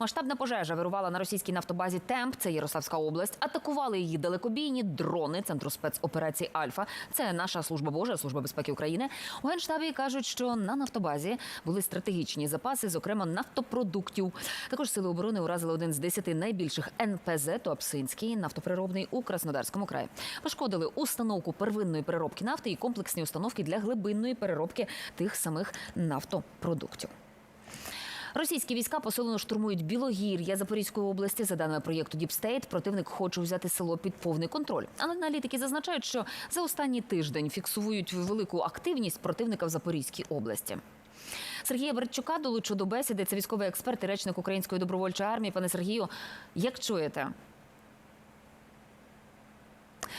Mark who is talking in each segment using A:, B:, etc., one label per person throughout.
A: Масштабна пожежа вирувала на російській нафтобазі Темп, це Ярославська область. Атакували її далекобійні дрони Центру спецоперацій Альфа. Це наша служба Божа, служба безпеки України. У генштабі кажуть, що на нафтобазі були стратегічні запаси, зокрема нафтопродуктів. Також сили оборони уразили один з десяти найбільших НПЗ Туапсинський нафтоприробний у Краснодарському краї. Пошкодили установку первинної переробки нафти і комплексні установки для глибинної переробки тих самих нафтопродуктів. Російські війська посилено штурмують Білогір'я Запорізької області. За даними проєкту Діпстейт, противник хоче взяти село під повний контроль. Аналітики зазначають, що за останній тиждень фіксують велику активність противника в Запорізькій області. Сергія Берчука долучу до бесіди. Це військовий експерт і речник Української добровольчої армії. Пане Сергію, як чуєте?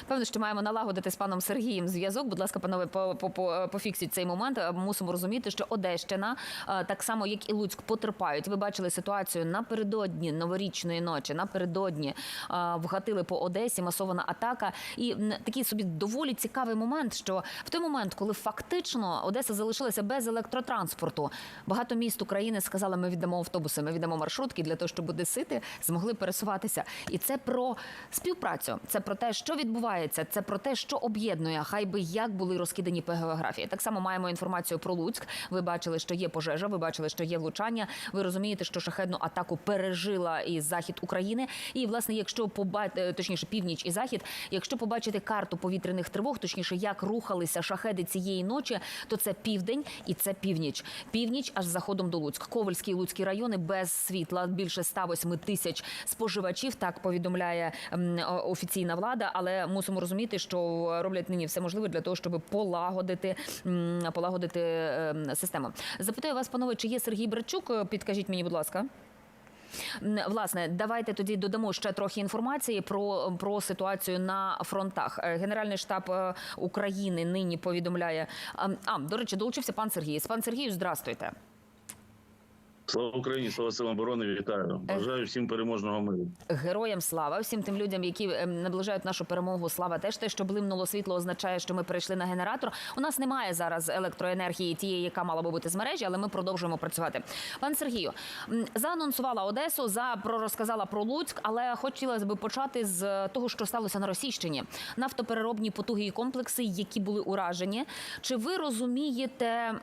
A: Певно, що маємо налагодити з паном Сергієм зв'язок. Будь ласка, панове, по, по, по, пофіксіть цей момент. Е, Мусимо розуміти, що Одещина, е, так само як і Луцьк, потерпають. Ви бачили ситуацію напередодні новорічної ночі. Напередодні е, вгатили по Одесі масована атака. І такий собі доволі цікавий момент, що в той момент, коли фактично Одеса залишилася без електротранспорту, багато міст України сказали, ми віддамо автобуси, ми віддамо маршрутки для того, щоб одесити змогли пересуватися. І це про співпрацю, це про те, що відбувається, це про те, що об'єднує. Хай би як були розкидані по географії. Так само маємо інформацію про Луцьк. Ви бачили, що є пожежа, ви бачили, що є влучання. Ви розумієте, що шахедну атаку пережила і захід України. І власне, якщо побачити, точніше, північ і захід, якщо побачити карту повітряних тривог, точніше, як рухалися шахеди цієї ночі, то це південь і це північ. Північ аж заходом до Луцьк. Ковальський і Луцький райони без світла. Більше 108 тисяч споживачів. Так повідомляє офіційна влада, але мусимо розуміти, що роблять нині все можливе для того, щоб полагодити полагодити ем, систему. Запитаю вас, панове, чи є Сергій Брачук? Підкажіть мені, будь ласка. Власне, давайте тоді додамо ще трохи інформації про, про ситуацію на фронтах. Е, Генеральний штаб е, України нині повідомляє. А, до речі, долучився пан Сергій. Пан Сергію, здрастуйте.
B: Слава Україні, слава силам оборони. Вітаю. Бажаю всім переможного миру.
A: Героям слава всім тим людям, які ем, наближають нашу перемогу. Слава теж те, що блимнуло світло, означає, що ми перейшли на генератор. У нас немає зараз електроенергії, тієї, яка мала би бути з мережі, але ми продовжуємо працювати. Пан Сергію заанонсувала Одесу, за про розказала про Луцьк, але хотілося б почати з того, що сталося на Російщині. Нафтопереробні потуги і комплекси, які були уражені. Чи ви розумієте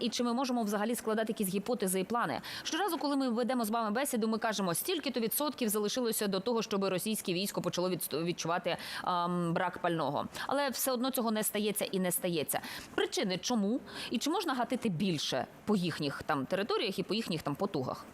A: і чи ми можемо взагалі складати якісь гіпотези і плани? Щоразу, коли ми ведемо з вами бесіду, ми кажемо, стільки-то відсотків залишилося до того, щоб російське військо почало відчувати ем, брак пального. Але все одно цього не стається і не стається. Причини чому і чи можна гатити більше по їхніх там територіях і по їхніх там потугах?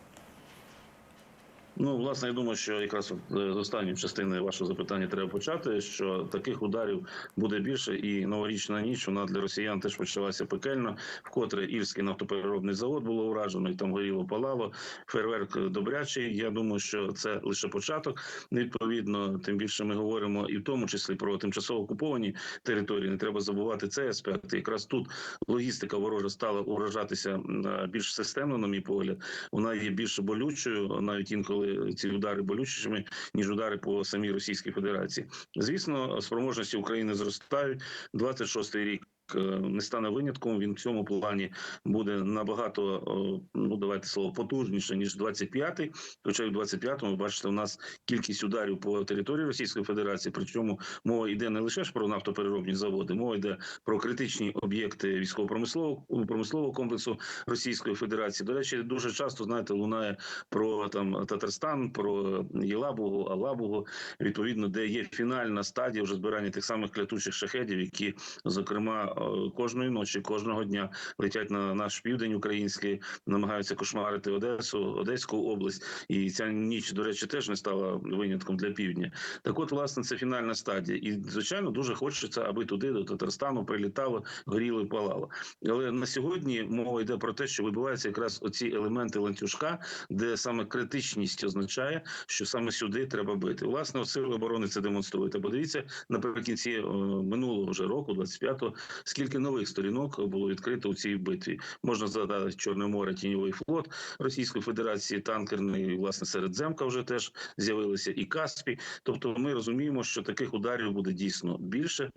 B: Ну, власне, я думаю, що якраз е, з останньої частини вашого запитання треба почати. Що таких ударів буде більше, і новорічна ніч вона для росіян теж почалася пекельно. Вкотре Ільський нафтопереробний завод було уражено, і там горіло палало. Фейерверк добрячий. Я думаю, що це лише початок. Відповідно, тим більше ми говоримо і в тому числі про тимчасово окуповані території. Не треба забувати цей аспект. Якраз тут логістика ворожа стала уражатися е, більш системно, на мій погляд. Вона є більш болючою, навіть інколи ці удари болючішими ніж удари по самій Російській Федерації. Звісно, спроможності України зростають. 26-й рік. Е, Не стане винятком. Він в цьому плані буде набагато е, ну давайте слово потужніше ніж 25-й. Хоча в 25-му, ви бачите, у нас кількість ударів по території Російської Федерації. Причому мова йде не лише ж про нафтопереробні заводи, мова йде про критичні об'єкти військово-промислового промислового комплексу Російської Федерації. До речі, дуже часто знаєте, лунає про там Татарстан, про Єлабугу, Алабугу, відповідно, де є фінальна стадія вже збирання тих самих клятучих шахедів, які зокрема кожної ночі, кожного дня летять на наш південь український, намагаються кошмарити Одесу, Одеську область, і ця ніч, до речі, теж не стала винятком для півдня. Так, от, власне, це фінальна стадія, і звичайно дуже хочеться, аби туди до Татарстану прилітало, горіло і палало. Але на сьогодні мова йде про те, що вибиваються якраз оці елементи ланцюжка, де саме критичність означає, що саме сюди треба бити. Власне, сили оборони це демонструють. Подивіться наприкінці е, минулого вже року, 25-го, скільки нових сторінок було відкрито у цій битві. Можна згадати Чорне море, тіньовий флот Російської Федерації, танкерний, власне, Середземка вже теж з'явилися, і Каспій. Тобто, ми розуміємо, що таких ударів буде дійсно більше. Е,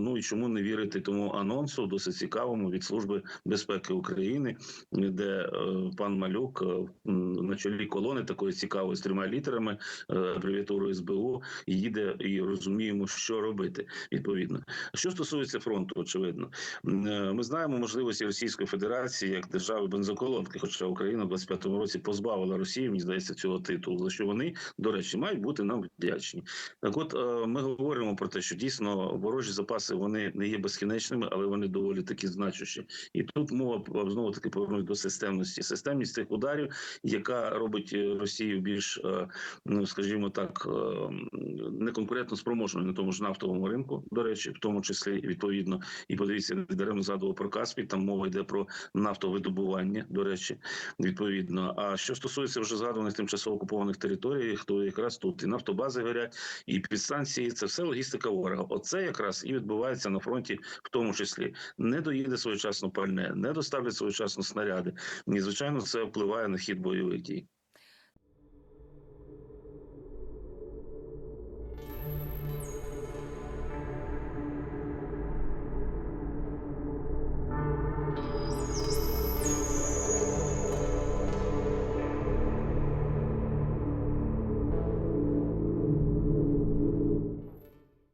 B: Ну і чому не вірити тому анонсу, досить цікавому від служби безпеки України, де е, пан Малюк е, на чолі колони такої цікавої з трьома літерами, абревіатурою СБУ, їде і розуміємо, що робити відповідно. Що стосується фронту, очевидно, е, ми знаємо можливості Російської Федерації як держави бензоколонки, хоча Україна в 25-му році позбавила Росію, мені здається, цього титулу, за що вони, до речі, мають бути нам вдячні. Так, от е, ми говоримо про те, що дійсно ворожі запаси вони не є безкінечними, але вони доволі таки значущі. І тут мова знову таки повернуть до системності. Системність цих ударів, яка робить е, Росію більш, ну скажімо так, неконкурентно спроможною на тому ж нафтовому ринку. До речі, в тому числі відповідно, і подивіться, даремно згадував про Каспій. Там мова йде про нафтовидобування. До речі, відповідно. А що стосується вже згаданих тимчасово окупованих територій, то якраз тут і нафтобази горять, і підстанції це все логістика ворога. Оце якраз і відбувається на фронті, в тому числі не доїде своєчасно пальне, не доставлять своєчасно снаряди. І звичайно, це впливає на хід бойових дій.